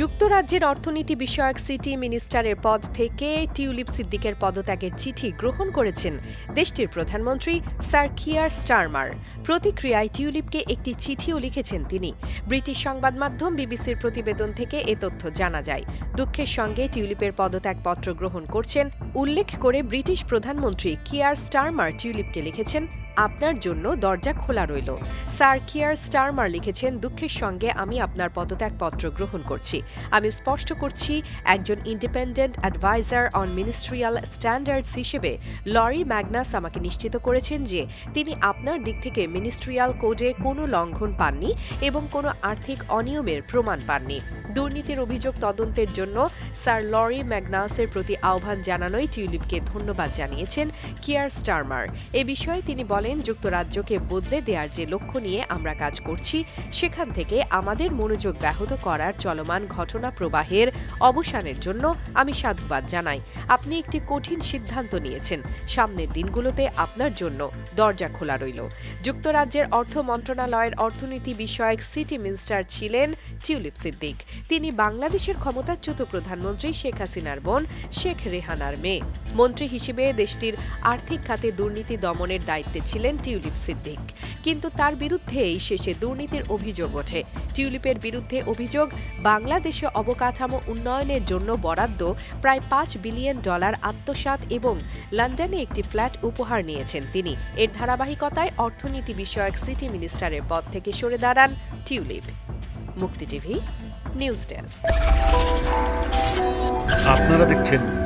যুক্তরাজ্যের অর্থনীতি বিষয়ক সিটি মিনিস্টারের পদ থেকে টিউলিপ সিদ্দিকের পদত্যাগের চিঠি গ্রহণ করেছেন দেশটির প্রধানমন্ত্রী স্যার কিয়ার স্টারমার। প্রতিক্রিয়ায় টিউলিপকে একটি চিঠিও লিখেছেন তিনি। ব্রিটিশ সংবাদ মাধ্যম বিবিসির প্রতিবেদন থেকে এ তথ্য জানা যায়। দুঃখের সঙ্গে টিউলিপের পদত্যাগপত্র গ্রহণ করছেন। উল্লেখ করে ব্রিটিশ প্রধানমন্ত্রী কিয়ার স্টারমার টিউলিপকে লিখেছেন আপনার জন্য দরজা খোলা রইল। স্যার কিয়ার স্টারমার লিখেছেন, দুঃখের সঙ্গে আমি আপনার পদত্যাগপত্র গ্রহণ করছি। আমি স্পষ্ট করছি, একজন independent adviser on ministerial standards হিসেবে লরি ম্যাগনাস আমাকে নিশ্চিত করেছেন যে তিনি আপনার দিক থেকে মিনিস্ট্রিয়াল কোডে কোনো লঙ্ঘন পাননি এবং কোনো আর্থিক অনিয়মের প্রমাণ পাননি। দুর্নীতির অভিযোগ তদন্তের জন্য স্যার লরি ম্যাগনাসের প্রতি আহ্বান জানানোয় টিউলিপকে ধন্যবাদ জানিয়েছেন কিয়ার স্টারমার। এ বিষয়ে তিনি বলেন যুক্তরাজ্যকে বদলে দেওয়ার যে লক্ষ্য নিয়ে আমরা কাজ করছি, সেখান থেকে আমাদের মনোযোগ ব্যাহত করার চলমান ঘটনা প্রবাহের অবসানের জন্য আমি সাধুবাদ জানাই। আপনি একটি কঠিন সিদ্ধান্ত নিয়েছেন। সামনের দিনগুলোতে আপনার জন্য দরজা খোলা রইল। যুক্তরাজ্যের অর্থ মন্ত্রণালয়ের অর্থনীতি বিষয়ক সিটি মিনিস্টার ছিলেন টিউলিপ সিদ্দিক। তিনি বাংলাদেশের ক্ষমতাচ্যুত প্রধানমন্ত্রী শেখ হাসিনার বোন, শেখ রেহানার মেয়ে। মন্ত্রী হিসেবে দেশটির আর্থিক খাতে দুর্নীতি দমনের দায়িত্বে ছিলেন টিউলিপ সিদ্দিক। কিন্তু তার বিরুদ্ধেই শেষে দুর্নীতির অভিযোগ ওঠে। টিউলিপের বিরুদ্ধে অভিযোগ, বাংলাদেশে অবকাঠামো উন্নয়নের জন্য বরাদ্দ প্রায় পাঁচ বিলিয়ন ডলার আত্মসাৎ এবং লন্ডনে একটি ফ্ল্যাট উপহার নিয়েছেন তিনি। এর ধারাবাহিকতায় অর্থনীতি বিষয়ক সিটি মিনিস্টারের পদ থেকে সরে দাঁড়ান টিউলিপ। মুক্তি টিভি, নিউজ ডেস্ক। আপনারা দেখছেন